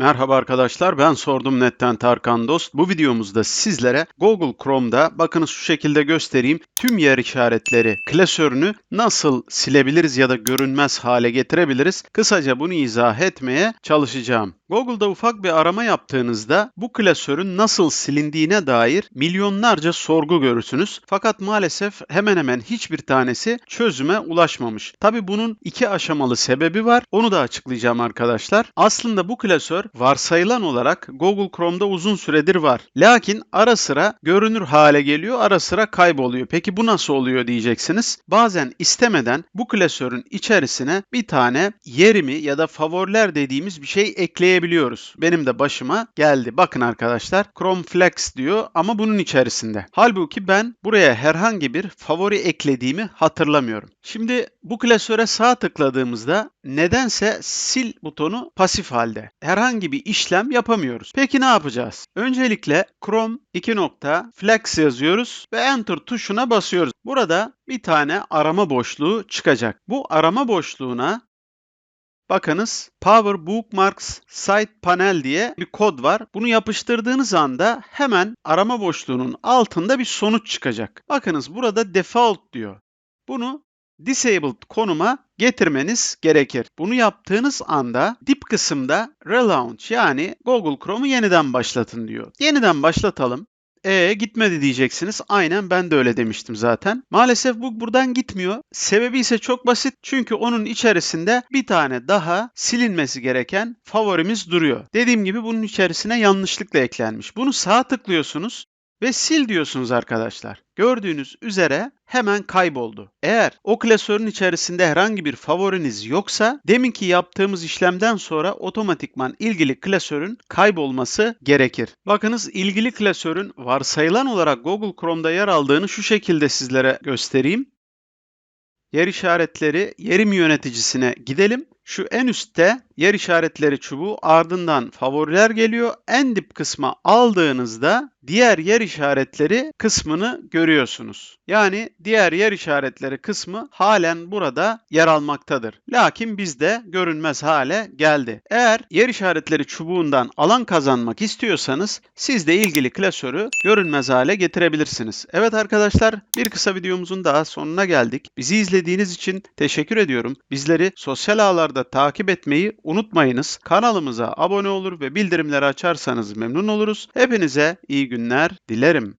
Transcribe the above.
Merhaba arkadaşlar ben sordum netten Tarkan Dost. Bu videomuzda sizlere Google Chrome'da bakınız şu şekilde göstereyim. Tüm yer işaretleri klasörünü nasıl silebiliriz ya da görünmez hale getirebiliriz? Kısaca bunu izah etmeye çalışacağım. Google'da ufak bir arama yaptığınızda bu klasörün nasıl silindiğine dair milyonlarca sorgu görürsünüz. Fakat maalesef hemen hemen hiçbir tanesi çözüme ulaşmamış. Tabi bunun iki aşamalı sebebi var. Onu da açıklayacağım arkadaşlar. Aslında bu klasör varsayılan olarak Google Chrome'da uzun süredir var. Lakin ara sıra görünür hale geliyor, ara sıra kayboluyor. Peki bu nasıl oluyor diyeceksiniz. Bazen istemeden bu klasörün içerisine bir tane yerimi ya da favoriler dediğimiz bir şey ekleyebiliyoruz. Benim de başıma geldi. Bakın arkadaşlar Chrome Flex diyor ama bunun içerisinde. Halbuki ben buraya herhangi bir favori eklediğimi hatırlamıyorum. Şimdi bu klasöre sağ tıkladığımızda nedense sil butonu pasif halde. Herhangi bir işlem yapamıyoruz. Peki ne yapacağız? Öncelikle Chrome 2 nokta Flex yazıyoruz ve Enter tuşuna basıyoruz. Burada bir tane arama boşluğu çıkacak. Bu arama boşluğuna Bakınız Power Bookmarks Site Panel diye bir kod var. Bunu yapıştırdığınız anda hemen arama boşluğunun altında bir sonuç çıkacak. Bakınız burada default diyor. Bunu disabled konuma getirmeniz gerekir. Bunu yaptığınız anda dip kısımda relaunch yani Google Chrome'u yeniden başlatın diyor. Yeniden başlatalım. E gitmedi diyeceksiniz. Aynen ben de öyle demiştim zaten. Maalesef bu buradan gitmiyor. Sebebi ise çok basit. Çünkü onun içerisinde bir tane daha silinmesi gereken favorimiz duruyor. Dediğim gibi bunun içerisine yanlışlıkla eklenmiş. Bunu sağ tıklıyorsunuz ve sil diyorsunuz arkadaşlar. Gördüğünüz üzere hemen kayboldu. Eğer o klasörün içerisinde herhangi bir favoriniz yoksa deminki yaptığımız işlemden sonra otomatikman ilgili klasörün kaybolması gerekir. Bakınız ilgili klasörün varsayılan olarak Google Chrome'da yer aldığını şu şekilde sizlere göstereyim. Yer işaretleri yerim yöneticisine gidelim. Şu en üstte yer işaretleri çubuğu ardından favoriler geliyor. En dip kısma aldığınızda diğer yer işaretleri kısmını görüyorsunuz. Yani diğer yer işaretleri kısmı halen burada yer almaktadır. Lakin bizde görünmez hale geldi. Eğer yer işaretleri çubuğundan alan kazanmak istiyorsanız siz de ilgili klasörü görünmez hale getirebilirsiniz. Evet arkadaşlar bir kısa videomuzun daha sonuna geldik. Bizi izlediğiniz için teşekkür ediyorum. Bizleri sosyal ağlarda takip etmeyi unutmayınız. Kanalımıza abone olur ve bildirimleri açarsanız memnun oluruz. Hepinize iyi günler dilerim.